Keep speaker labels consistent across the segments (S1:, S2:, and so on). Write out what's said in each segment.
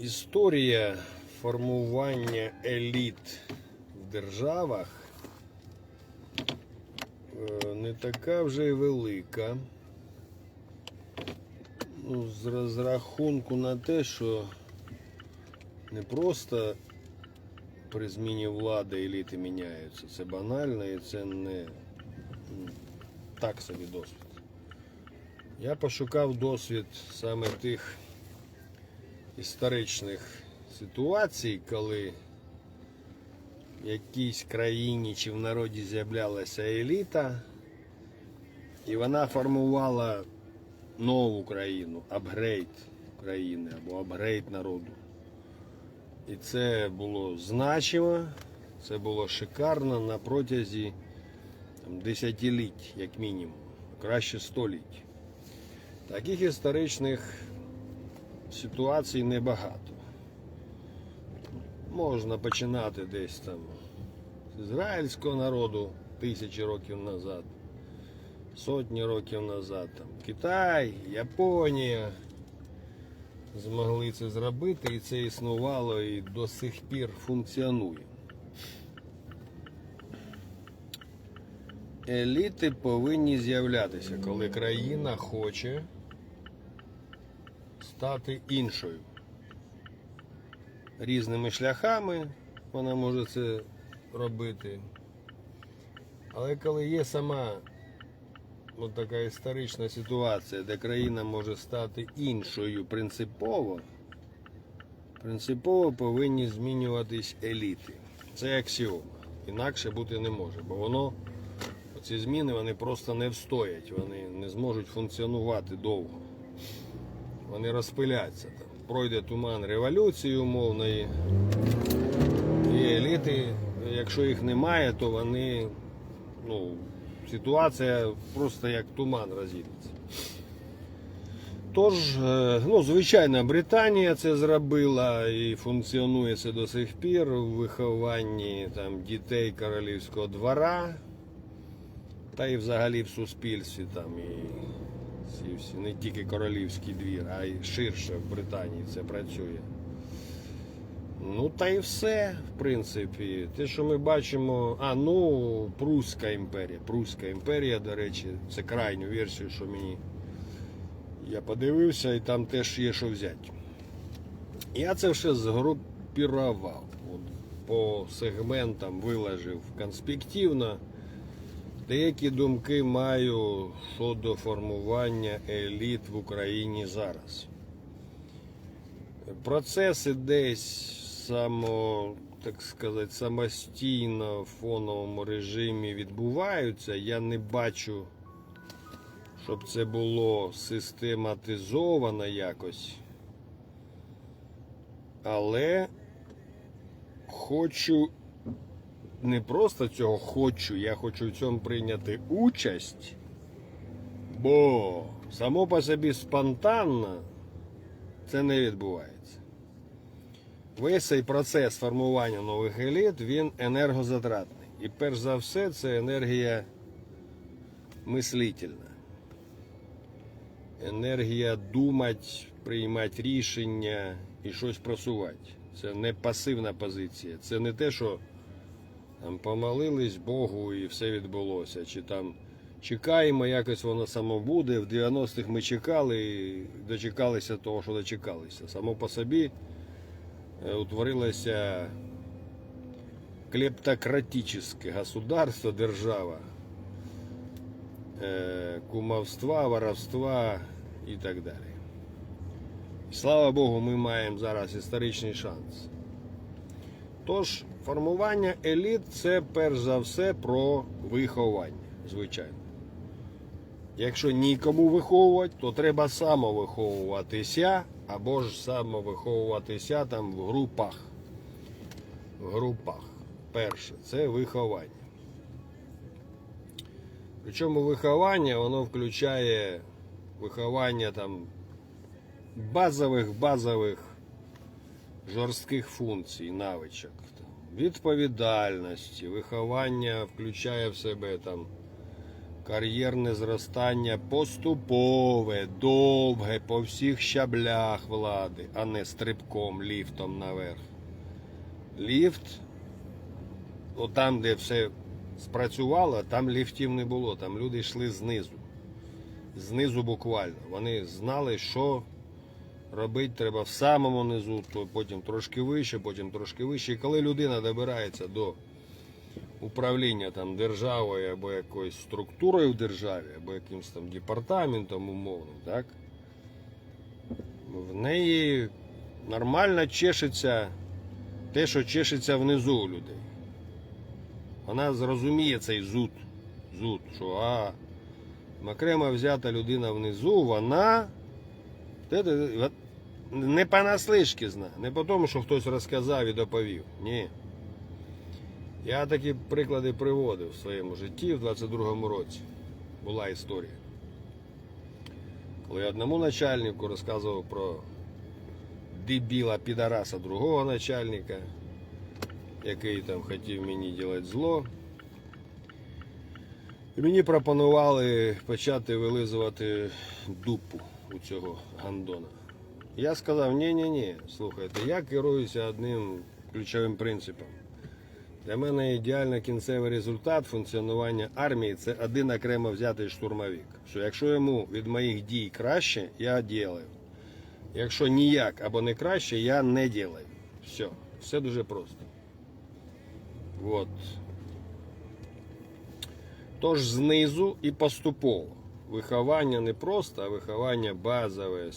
S1: Історія формування еліт в державах е, не така вже й велика. Ну, з розрахунку на те, що не просто при зміні влади еліти міняються. Це банально і це не так собі досвід. Я пошукав досвід саме тих історичних ситуацій, коли в якійсь країні чи в народі з'являлася еліта, і вона формувала нову країну, апгрейд країни або апгрейд народу. І це було значимо, це було шикарно на протязі там, десятиліть, як мінімум, краще століть. Таких історичних ситуацій небагато. Можна починати десь там з ізраїльського народу тисячі років назад, сотні років назад. Там, Китай, Японія змогли це зробити, і це існувало і до сих пір функціонує. Еліти повинні з'являтися, коли країна хоче стати іншою. Різними шляхами вона може це робити. Але коли є сама от така історична ситуація, де країна може стати іншою принципово, принципово повинні змінюватись еліти. Це аксіома. Інакше бути не може, бо воно, ці зміни вони просто не встоять, вони не зможуть функціонувати довго вони розпиляться. Там. Пройде туман революції умовної. І еліти, якщо їх немає, то вони, ну, ситуація просто як туман розійдеться. Тож, е, ну, звичайно, Британія це зробила і функціонує це до сих пір у вихованні там, дітей королівського двора, та і взагалі в суспільстві там і всі, всі, не тільки королівський двір, а й ширше в Британії це працює. Ну та й все, в принципі. Те, що ми бачимо. А, ну, Пруська імперія. Пруська імперія, до речі, це крайню версію, що мені. Я подивився, і там теж є що взяти. Я це все згрупірував. От, по сегментам виложив конспективно. Деякі думки маю щодо формування еліт в Україні зараз. Процеси десь само, так сказати, самостійно в фоновому режимі відбуваються. Я не бачу, щоб це було систематизовано якось. Але хочу не просто цього хочу, я хочу в цьому прийняти участь, бо само по собі спонтанно це не відбувається. Весь цей процес формування нових еліт, він енергозатратний. І перш за все, це енергія мислительна. Енергія думати, приймати рішення і щось просувати. Це не пасивна позиція. Це не те, що там помолились Богу і все відбулося. Чи там чекаємо, якось воно само буде. В 90-х ми чекали і дочекалися того, що дочекалися. Само по собі е, утворилося клептократичне государство, держава, е, кумовства, воровства і так далі. Слава Богу, ми маємо зараз історичний шанс. Тож, формування еліт це перш за все про виховання, звичайно. Якщо нікому виховувати, то треба самовиховуватися або ж самовиховуватися там в групах. В групах. Перше, це виховання. Причому виховання воно включає виховання там базових базових жорстких функцій, навичок. Відповідальності, виховання включає в себе там кар'єрне зростання поступове, довге по всіх щаблях влади, а не стрибком, ліфтом наверх. Ліфт, отам, де все спрацювало, там ліфтів не було, там люди йшли знизу. Знизу буквально. Вони знали, що робити треба в самому низу, то потім трошки вище, потім трошки вище. І коли людина добирається до управління там державою або якоюсь структурою в державі, або якимось там департаментом умовним, так? В неї нормально чешеться те, що чешеться внизу у людей. Вона зрозуміє цей зуд, зуд, що а, окремо взята людина внизу, вона не понаслишки знає, не по тому, що хтось розказав і доповів. Ні. Я такі приклади приводив в своєму житті в 22-му році. Була історія. Коли я одному начальнику розказував про дебіла підараса другого начальника, який там хотів мені робити зло. І мені пропонували почати вилизувати дупу у цього гандона. Я сказав, ні-ні-ні, слухайте, я керуюся одним ключовим принципом. Для мене ідеально кінцевий результат функціонування армії це один окремо взятий штурмовик. Що якщо йому від моїх дій краще, я ділаю. Якщо ніяк або не краще, я не ділаю. Все. Все дуже просто. От. Тож знизу і поступово. Виховання не просто, а виховання базове.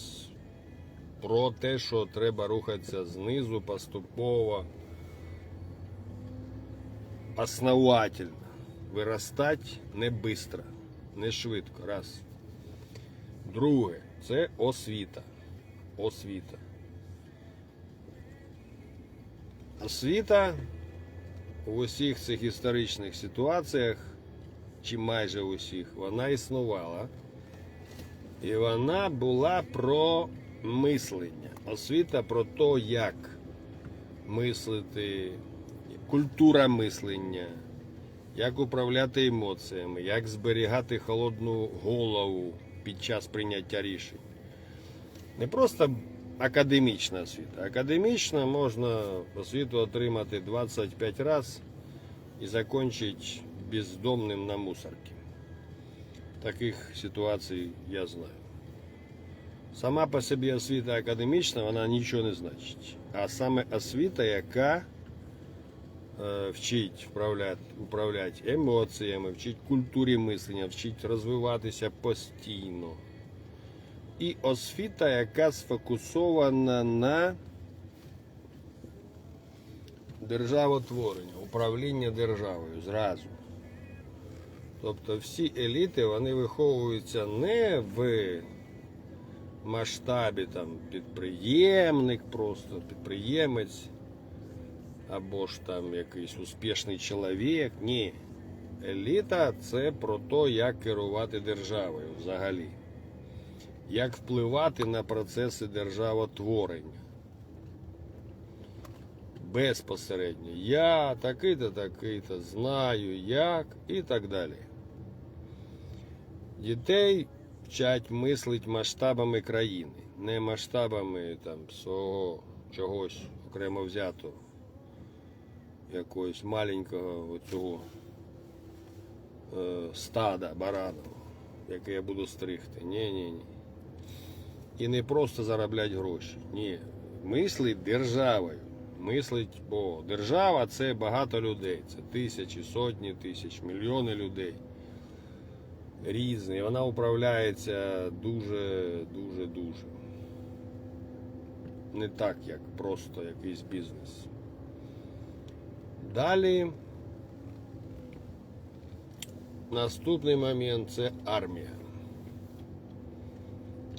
S1: Про те, що треба рухатися знизу поступово основательно. Виростать не быстро, не швидко. Раз. Друге, це освіта. Освіта. Освіта у усіх цих історичних ситуаціях, чи майже усіх, вона існувала. І вона була про мислення. Освіта про те, як мислити, культура мислення, як управляти емоціями, як зберігати холодну голову під час прийняття рішень. Не просто академічна освіта. Академічна можна освіту отримати 25 разів і закінчити бездомним на мусорці. Таких ситуацій я знаю. Сама по собі освіта академічна, вона нічого не значить. А саме освіта, яка е, вчить управляти емоціями, вчить культурі мислення, вчить розвиватися постійно. І освіта, яка сфокусована на державотворення, управління державою зразу. Тобто всі еліти вони виховуються не в масштабі там підприємник, просто підприємець, або ж там якийсь успішний чоловік. Ні. Еліта це про те, як керувати державою взагалі. Як впливати на процеси державотворення. Безпосередньо. Я такий-то, такий-то, знаю як і так далі. Дітей вчать мислить масштабами країни, не масштабами там свого чогось окремо взятого, якогось маленького оцього е, стада бараного, яке я буду стригти. Ні, ні, ні. І не просто заробляти гроші. Ні. Мислить державою. Мислить, бо держава це багато людей. Це тисячі, сотні тисяч, мільйони людей різний. Вона управляється дуже, дуже, дуже. Не так, як просто якийсь бізнес. Далі. Наступний момент це армія.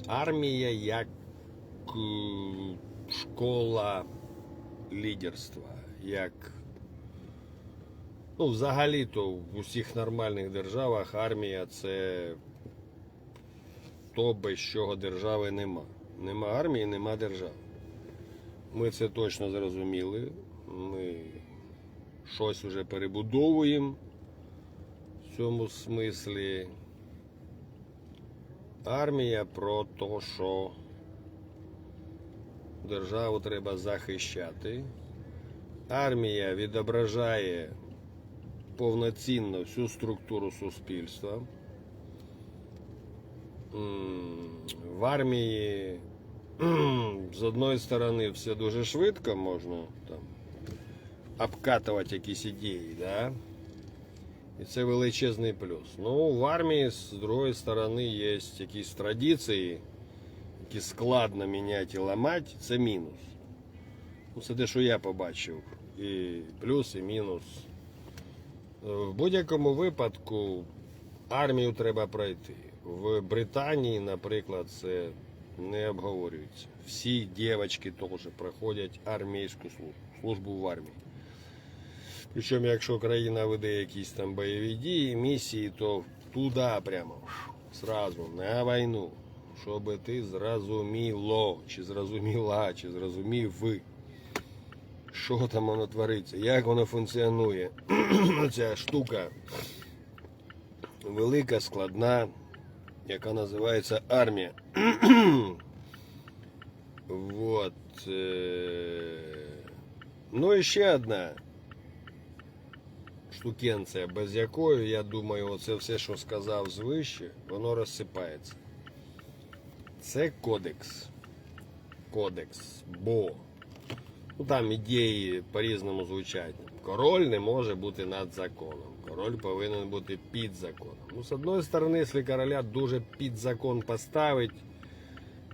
S1: Армія як е, школа лідерства, як Ну, взагалі-то в усіх нормальних державах армія це то, без чого держави нема. Нема армії, нема держави. Ми це точно зрозуміли. Ми щось вже перебудовуємо в цьому смислі. Армія про те, що державу треба захищати. Армія відображає повноцінно всю структуру суспільства. М, В армії з одної сторони все дуже швидко можна там обкатувати якісь ідеї, да? І це величезний плюс. Ну, в армії, з другої сторони, є якісь традиції, які складно міняти і ламати, це мінус. Ну, це те, що я побачив. І плюс, і мінус. Е, В будь-якому випадку армію треба пройти. В Британії, наприклад, це не обговорюється. Всі дівчатки теж проходять армійську службу, службу в армії. Причому, якщо країна веде якісь там бойові дії, місії, то туди прямо сразу на війну. Щоб ти зрозуміло, чи зрозуміла, чи зрозумів ви, що там воно твориться, як воно функціонує. Ця штука велика, складна, яка називається армія. вот. е, Ну і ще одна штукенція, без якої, я думаю, оце все, що сказав звище, воно розсипається. Це кодекс. Кодекс. Бо ну, там ідеї по-різному звучать. Король не може бути над законом. Король повинен бути під законом. Ну, з одної сторони, якщо короля дуже під закон поставить,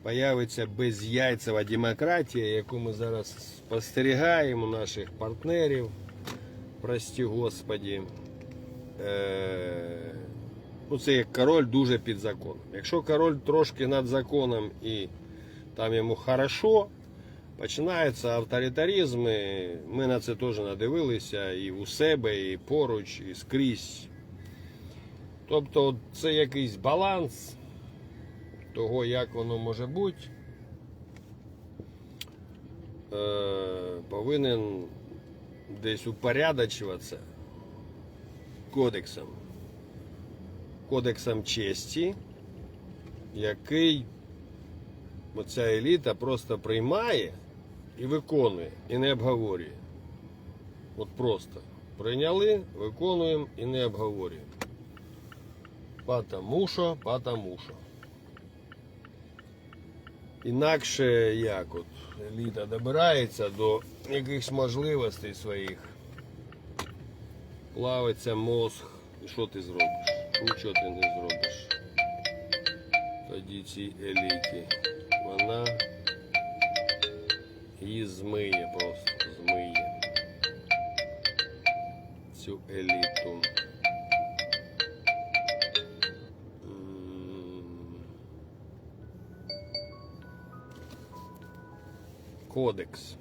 S1: появиться безяйцева демократія, яку ми зараз спостерігаємо наших партнерів прості господі. Е, ну, це як король дуже під законом. Якщо король трошки над законом і там йому хорошо, починається авторитаризм. і Ми на це теж надивилися і у себе, і поруч, і скрізь. Тобто це якийсь баланс того, як воно може бути. Е, повинен десь упорядочуватися кодексом. Кодексом честі, який оця еліта просто приймає і виконує, і не обговорює. От просто прийняли, виконуємо і не обговорюємо. Потому що. Інакше як от еліта добирається до якихось можливостей своїх. Плавиться мозг. І що ти зробиш? Нічого ти не зробиш. Тоді цій еліті. Вона її змиє просто, змиє. Цю еліту. Кодекс.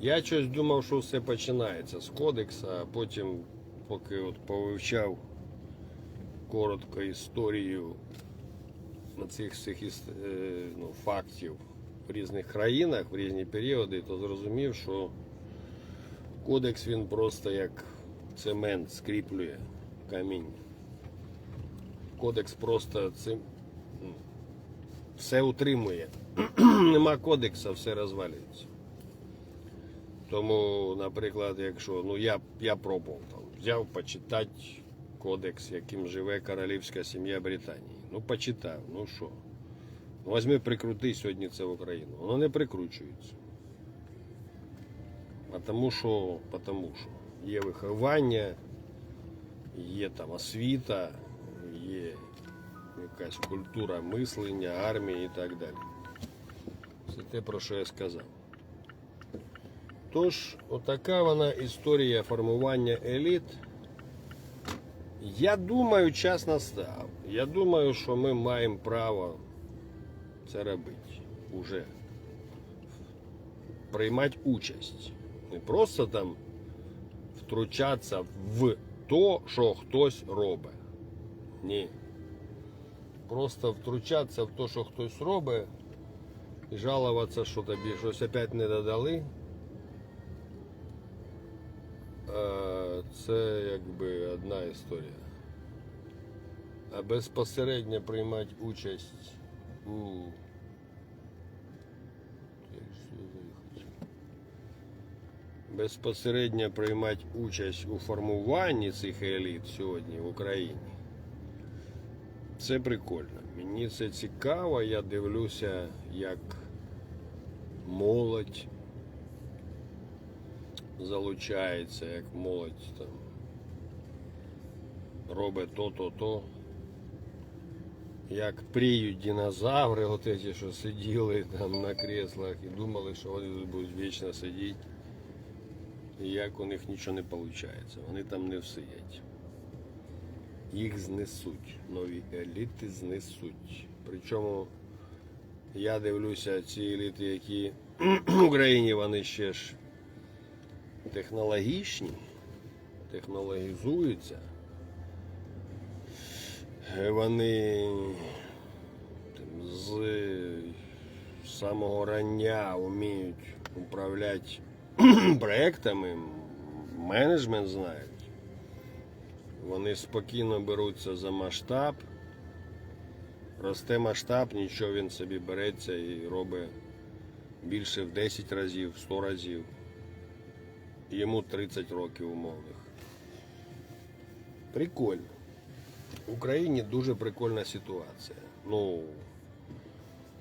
S1: Я щось думав, що все починається з кодекса, а потім, поки от повивчав коротко історію цих всіх е, ну, фактів в різних країнах, в різні періоди, то зрозумів, що кодекс він просто як цемент скріплює камінь. Кодекс просто цим ну, все утримує. Нема кодекса, все розвалюється. Тому, наприклад, якщо ну я, я пробував там, взяв почитати кодекс, яким живе королівська сім'я Британії. Ну, почитав, ну що. Возьми, прикрути сьогодні це в Україну. Воно не прикручується. А тому що, тому що є виховання, є там освіта, є якась культура мислення, армії і так далі. Це те, про що я сказав. Тож, отака вона історія формування еліт. Я думаю, час настав. Я думаю, що ми маємо право це робити уже. Приймати участь. Не просто там втручатися в то, що хтось робить. Ні. Просто втручатися в те, що хтось робить, і жалуватися, що тобі щось опять не додали. Це якби одна історія. а безпосередньо приймати участь у. Як сюди заїхати? Безпосередньо приймати участь у формуванні цих еліт сьогодні в Україні. Це прикольно. Мені це цікаво, я дивлюся, як молодь залучається, як молодь там робить то-то, то. Як пріють динозаври, от ці, що сиділи там на креслах і думали, що вони тут будуть вічно сидіти. І як у них нічого не виходить. Вони там не всидять. Їх знесуть. Нові еліти знесуть. Причому я дивлюся ці еліти, які в Україні вони ще ж технологічні, технологізуються. Е, Вони з самого рання вміють управляти проектами, менеджмент знають. Вони спокійно беруться за масштаб. Росте масштаб, нічого він собі береться і робить більше в 10 разів, в 100 разів. Йому 30 років умовних. Прикольно. В Україні дуже прикольна ситуація. Ну,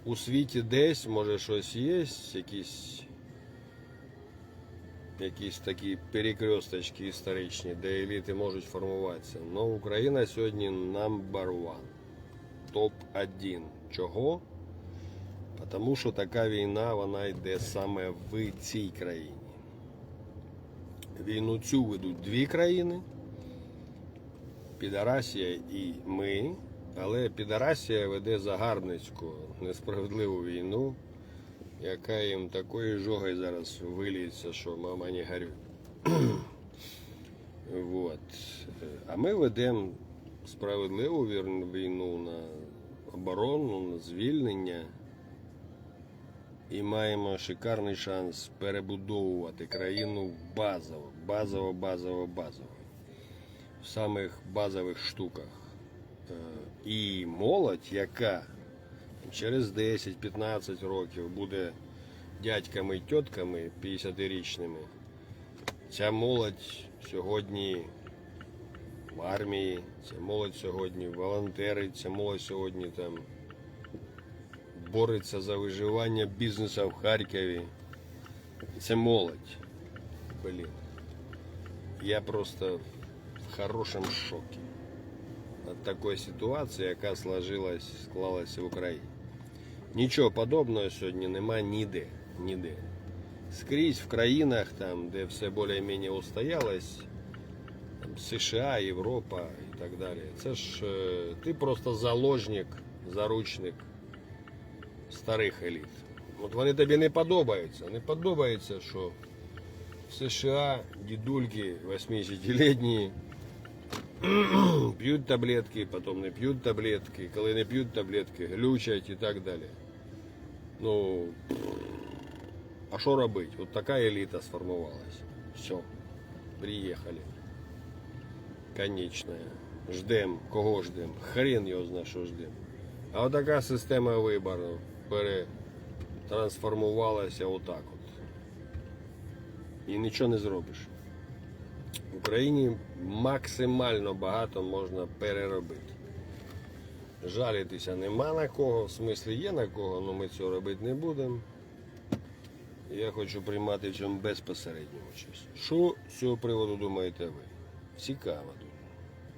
S1: у світі десь, може, щось є, якісь, якісь такі перекресточки історичні, де еліти можуть формуватися. Но Україна сьогодні number one. Топ-1. Чого? Тому що така війна, вона йде саме в цій країні. Війну цю ведуть дві країни. Підарасія і ми, але Підарасія веде загарбницьку несправедливу війну, яка їм такою жогою зараз виліється, що мама не горюй. вот. А ми ведемо справедливу війну на оборону, на звільнення і маємо шикарний шанс перебудовувати країну базово, базово, базово, базово в самих базових штуках. І молодь, яка через 10-15 років буде дядьками і тітками 50-річними, ця молодь сьогодні в армії, ця молодь сьогодні волонтерить, ця молодь сьогодні там бореться за виживання бізнесу в Харкові. Це молодь. Блін. Я просто хорошем шоке от такой ситуації, яка сложилась, склалася в Україні. Нічого подобного сьогодні нема ніде. ніде. Скрізь в країнах, там, де все більш-менш устоялось, США, Європа і так далі. Це ж е, ти просто заложник, заручник старих еліт. От вони тобі не подобаються. Не подобається, що в США дідульки 80-літні п'ють таблетки, потім не п'ють таблетки, коли не п'ють таблетки, глючать і так далі. Ну, а що робити? От така еліта сформувалась. Все, приїхали. Конечная. Ждем, кого ждем? Хрен його зна, що ждем. А от така система вибору перетрансформувалася отак от. І нічого не зробиш. В Україні максимально багато можна переробити. Жалітися нема на кого, в смислі є на кого, але ми цього робити не будемо. Я хочу приймати в цьому безпосередню участь. Що з цього приводу думаєте ви? Цікаво.